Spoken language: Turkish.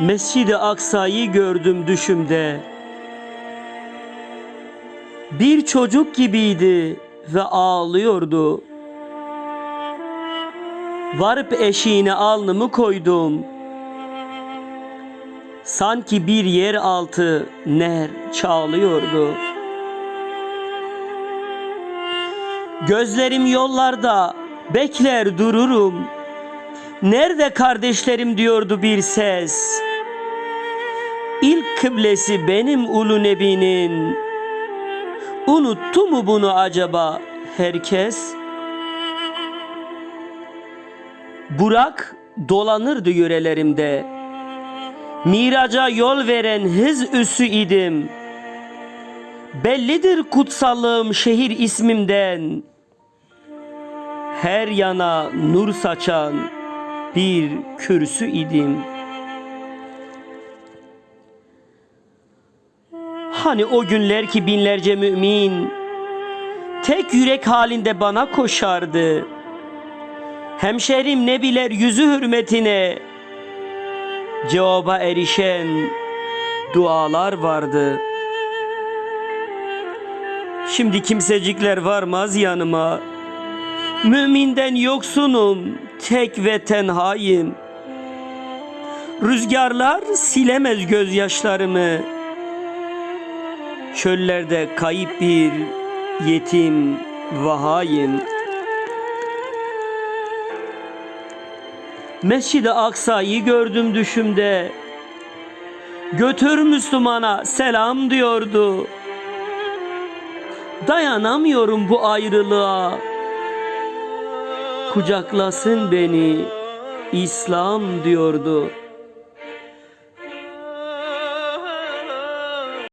Mescid-i Aksa'yı gördüm düşümde. Bir çocuk gibiydi ve ağlıyordu. Varıp eşiğine alnımı koydum. Sanki bir yer altı ner çağlıyordu. Gözlerim yollarda bekler dururum. Nerede kardeşlerim diyordu bir ses. İlk kıblesi benim ulu nebinin. Unuttu mu bunu acaba herkes? Burak dolanırdı yörelerimde. Miraca yol veren hız üssü idim. Bellidir kutsallığım şehir ismimden. Her yana nur saçan bir kürsü idim. Hani o günler ki binlerce mümin tek yürek halinde bana koşardı. Hemşerim ne biler yüzü hürmetine cevaba erişen dualar vardı. Şimdi kimsecikler varmaz yanıma. Müminden yoksunum, tek ve tenhayım. Rüzgarlar silemez gözyaşlarımı. Çöllerde kayıp bir yetim vahayım. Mescid-i Aksa'yı gördüm düşümde. Götür Müslümana selam diyordu. Dayanamıyorum bu ayrılığa. Kucaklasın beni İslam diyordu.